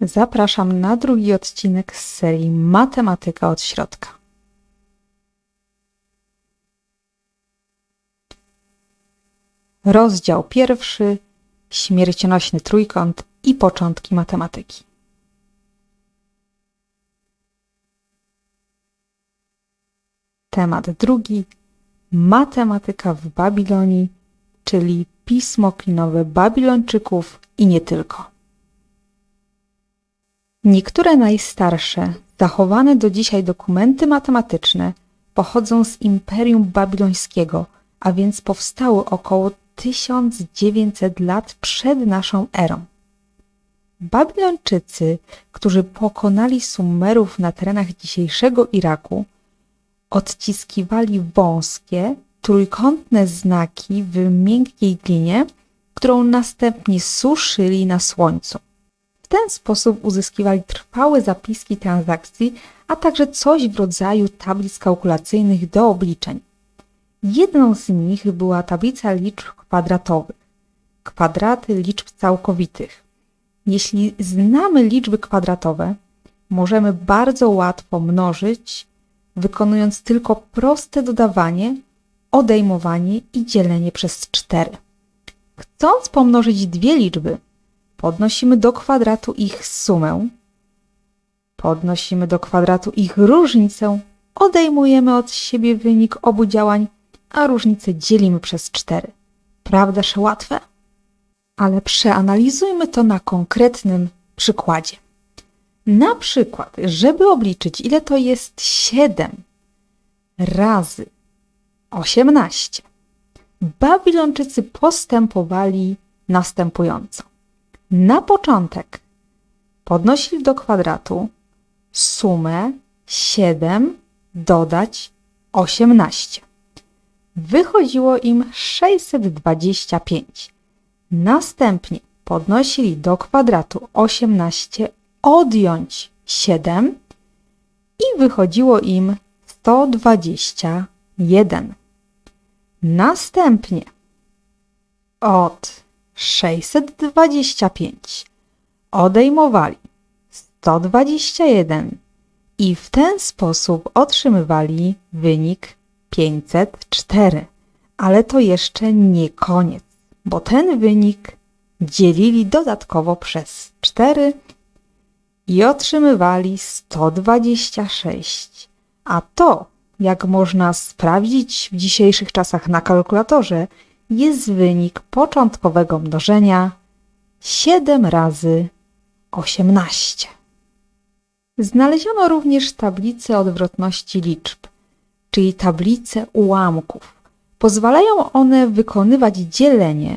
Zapraszam na drugi odcinek z serii Matematyka od środka. Rozdział pierwszy Śmiercionośny trójkąt i początki matematyki. Temat drugi Matematyka w Babilonii, czyli pismo klinowe Babilończyków i nie tylko. Niektóre najstarsze, zachowane do dzisiaj dokumenty matematyczne pochodzą z Imperium Babilońskiego, a więc powstały około 1900 lat przed naszą erą. Babilończycy, którzy pokonali Sumerów na terenach dzisiejszego Iraku, odciskiwali wąskie, trójkątne znaki w miękkiej glinie, którą następnie suszyli na słońcu. W ten sposób uzyskiwali trwałe zapiski transakcji, a także coś w rodzaju tablic kalkulacyjnych do obliczeń. Jedną z nich była tablica liczb kwadratowych, kwadraty liczb całkowitych. Jeśli znamy liczby kwadratowe, możemy bardzo łatwo mnożyć, wykonując tylko proste dodawanie, odejmowanie i dzielenie przez 4. Chcąc pomnożyć dwie liczby, podnosimy do kwadratu ich sumę, podnosimy do kwadratu ich różnicę, odejmujemy od siebie wynik obu działań, a różnicę dzielimy przez 4. Prawdaż łatwe? Ale przeanalizujmy to na konkretnym przykładzie. Na przykład, żeby obliczyć, ile to jest 7 razy 18, Babilończycy postępowali następująco. Na początek podnosili do kwadratu sumę 7 dodać 18. Wychodziło im 625. Następnie podnosili do kwadratu 18 odjąć 7 i wychodziło im 121. Następnie od 625 odejmowali 121 i w ten sposób otrzymywali wynik 504. Ale to jeszcze nie koniec, bo ten wynik dzielili dodatkowo przez 4 i otrzymywali 126. A to, jak można sprawdzić w dzisiejszych czasach na kalkulatorze, jest wynik początkowego mnożenia 7 razy 18. Znaleziono również tablicę odwrotności liczb, czyli tablice ułamków. Pozwalają one wykonywać dzielenie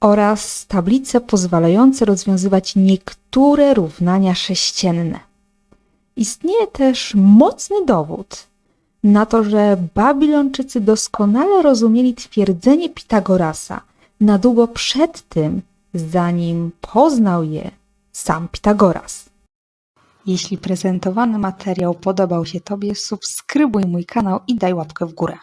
oraz tablice pozwalające rozwiązywać niektóre równania sześcienne. Istnieje też mocny dowód na to, że Babilończycy doskonale rozumieli twierdzenie Pitagorasa na długo przed tym, zanim poznał je sam Pitagoras. Jeśli prezentowany materiał podobał się Tobie, subskrybuj mój kanał i daj łapkę w górę.